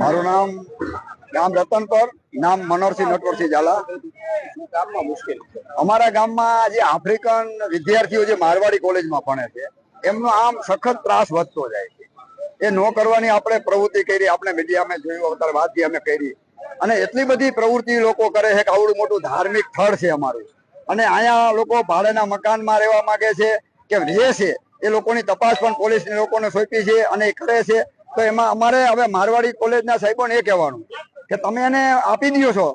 મારું નામ ગામ રતનપર નામ મનોહરસિંહ નટવરસિંહ ઝાલા. ગામમાં મુશ્કેલ અમારા ગામમાં જે આફ્રિકન વિદ્યાર્થીઓ જે મારવાડી કોલેજમાં ભણે છે એમનો આમ સખત ત્રાસ વધતો જાય છે. એ ન કરવાની આપણે પ્રવૃત્તિ કરી આપણે મીડિયામાં જોયું અત્યારે વાત અમે કરી. અને એટલી બધી પ્રવૃત્તિ લોકો કરે છે કે આવડું મોટું ધાર્મિક સ્થળ છે અમારું. અને અહીંયા લોકો ભાડેના મકાનમાં રહેવા માંગે છે કે રહે છે એ લોકોની તપાસ પણ પોલીસ લોકોને સોંપી છે અને એ કરે છે. તો એમાં અમારે હવે મારવાડી કોલેજના સાહેબોને એ કહેવાનું કે તમે એને આપી દો છો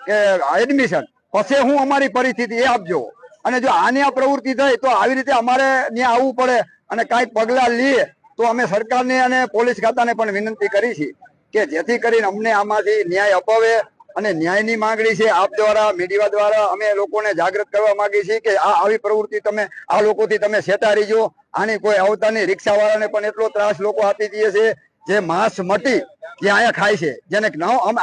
કે એડમિશન પછી હું અમારી પરિસ્થિતિ એ આપજો. અને જો આની આ પ્રવૃત્તિ થઈ તો આવી રીતે અમારે ત્યાં આવવું પડે અને કાંઈક પગલાં લઈએ તો અમે સરકારને અને પોલીસ ખાતાને પણ વિનંતી કરી છે કે જેથી કરીને અમને આમાંથી ન્યાય અપાવે અને ન્યાયની માંગણી છે આપ દ્વારા, મીડિયા દ્વારા અમે લોકોને જાગૃત કરવા માંગીએ છીએ કે આ આવી પ્રવૃત્તિ તમે, આ લોકોથી તમે સેટારી જો આની કોઈ નહીં રિક્ષાવાળાને પણ એટલો ત્રાસ લોકો આપી દઈએ છે જે માંસ મટી જે અહીંયા ખાય છે. જેને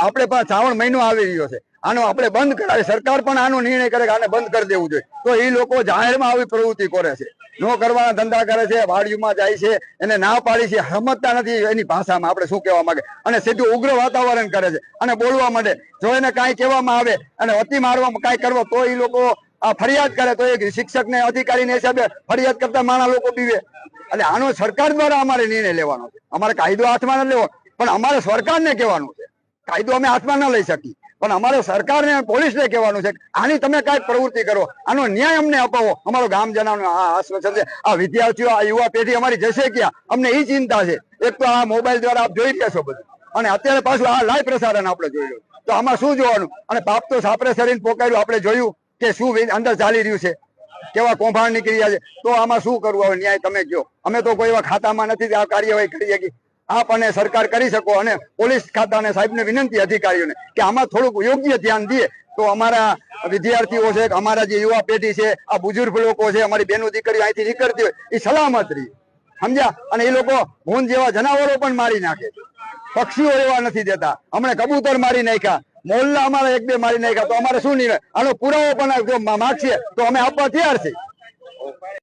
આપણે પણ શ્રાવણ મહિનો આવી રહ્યો છે. આનો આપણે બંધ કરાવે સરકાર પણ આનો નિર્ણય કરે કે આને બંધ કરી દેવું જોઈએ. તો એ લોકો જાહેરમાં આવી પ્રવૃત્તિ કરે છે. નો કરવાના ધંધા કરે છે, વાડીઓમાં જાય છે, એને ના પાડી છે, સમજતા નથી એની ભાષામાં, આપણે શું કહેવા માંગે? અને સીધું ઉગ્ર વાતાવરણ કરે છે. અને બોલવા માંડે. જો એને કાંઈ કહેવામાં આવે અને અતિ મારવામાં કાંઈ કરવો, તો એ લોકો આ ફરિયાદ કરે, તો એક શિક્ષક ને અધિકારીને હિસાબે ફરિયાદ કરતા માણા લોકો પીવે. એટલે આનો સરકાર દ્વારા અમારે નિર્ણય લેવાનો છે. અમારે કાયદો હાથમાં ન લેવો, પણ અમારે સરકારને કહેવાનું છે. કાયદો અમે હાથમાં ન લઈ શકીએ. પણ અમારે સરકારને પોલીસને કહેવાનું છે આની તમે કાંઈક પ્રવૃત્તિ કરો. આનો ન્યાય અમને અપાવો. અમારો ગામ જનાનું આ આશ્વાસન છે આ વિદ્યાર્થીઓ, આ યુવા પેઢી અમારી જશે ક્યાં? અમને એ ચિંતા છે. એક તો આ મોબાઈલ દ્વારા આપ જોઈ રહ્યા છો બધું. અને અત્યારે પાછું આ લાઈવ પ્રસારણ આપણે રહ્યું તો આમાં શું જોવાનું? અને પાપ તો સાપરે શરીર પોકાયું આપણે જોયું કે શું અંદર ચાલી રહ્યું છે. કેવા કૌભાંડ નીકળી છે. તો આમાં શું કરવું? હવે ન્યાય તમે કયો. અમે તો કોઈ એવા ખાતામાં નથી, આ કાર્યવાહી કરી શકી. આપ અને સરકાર કરી શકો અને પોલીસ ખાતાને સાહેબને વિનંતી અધિકારીઓને કે આમાં થોડુંક યોગ્ય ધ્યાન દે. તો અમારા વિદ્યાર્થીઓ છે, અમારા જે યુવા પેઢી છે, આ બુજુર્ગ લોકો છે, અમારી બેનો દીકરીઓ અહીંથી નીકળતી હોય, એ સલામત રહી. સમજ્યા? અને એ લોકો ભૂન જેવા જનાવરો પણ મારી નાખે પક્ષીઓ એવા નથી દેતા. હમણે કબૂતર મારી નાખ્યા. મોલ્લા અમારા એક બે મારી નાખ્યા. તો અમારે શું નિર્ણય? આનો પુરાવો પણ માગશે, તો અમે આપવા તૈયાર છીએ.